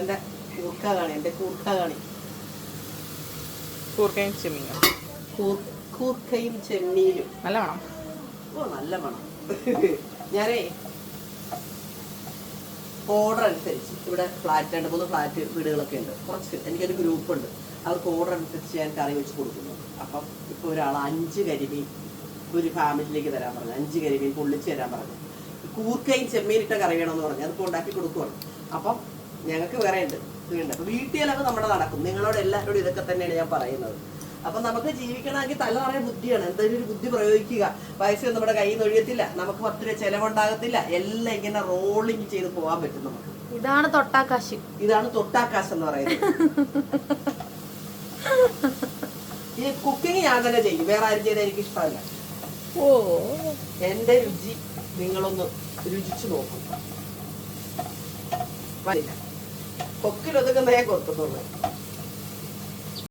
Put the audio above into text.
എന്റെ കൂർക്ക കാണി എന്റെ കൂർക്ക കാണി കൂർക്കയും ചെമ്മീനും? കൂർ കൂർക്കയും ചെമ്മീനും. നല്ല വേണം ഓ നല്ല മണം. ഞാനേ ഓർഡർ അനുസരിച്ച് ഇവിടെ ഫ്ലാറ്റ് രണ്ട് മൂന്ന് ഫ്ലാറ്റ് വീടുകളൊക്കെ ഉണ്ട്. കുറച്ച് എനിക്കൊരു ഗ്രൂപ്പ് ഉണ്ട്. അവർക്ക് ഓർഡർ അനുസരിച്ച് ഞാൻ കറി വെച്ച് കൊടുക്കുന്നു. അപ്പം ഇപ്പോൾ ഒരാൾ അഞ്ച് കരിമീൻ ഒരു ഫാമിലിയിലേക്ക് തരാൻ പറഞ്ഞു. അഞ്ച് കരിമീൻ പൊള്ളിച്ച് തരാൻ പറഞ്ഞു. കൂർക്കയും ചെമ്മീനിട്ട കറി വേണമെന്ന് പറഞ്ഞു. അതിപ്പോൾ ഉണ്ടാക്കി കൊടുക്കുവാണ്. അപ്പം ഞങ്ങൾക്ക് വേറെ ഉണ്ട് ഇതുണ്ട് അപ്പോൾ വീട്ടിലൊക്കെ നമ്മുടെ നടക്കും. നിങ്ങളോട് എല്ലാവരോടും ഇതൊക്കെ തന്നെയാണ് ഞാൻ പറയുന്നത്. അപ്പൊ നമുക്ക് ജീവിക്കണമെങ്കിൽ തല നിറയെ ബുദ്ധിയാണ്. എന്തെങ്കിലും ഒരു ബുദ്ധി പ്രയോഗിക്കുക. പൈസ നമ്മുടെ കയ്യിൽ നിന്ന് ഒഴിയത്തില്ല. നമുക്ക് പത്ത് രൂപ ചെലവുണ്ടാകത്തില്ല. എല്ലാം ഇങ്ങനെ റോളിങ് ചെയ്ത് പോകാൻ പറ്റും നമുക്ക്. ഇതാണ് തൊട്ടാക്കാശ്. ഇതാണ് തൊട്ടാക്കാശ് എന്ന് പറയുന്നത്. ഈ കുക്കിംഗ് ഞാൻ തന്നെ ചെയ്യും. വേറെ ആരും ചെയ്താൽ എനിക്ക് ഇഷ്ടമല്ല. ഓ. എന്റെ രുചി നിങ്ങളൊന്ന് രുചിച്ചു നോക്കും. കൊക്കിലൊതുക്കുന്നേ കൊത്തുന്നുള്ളൂ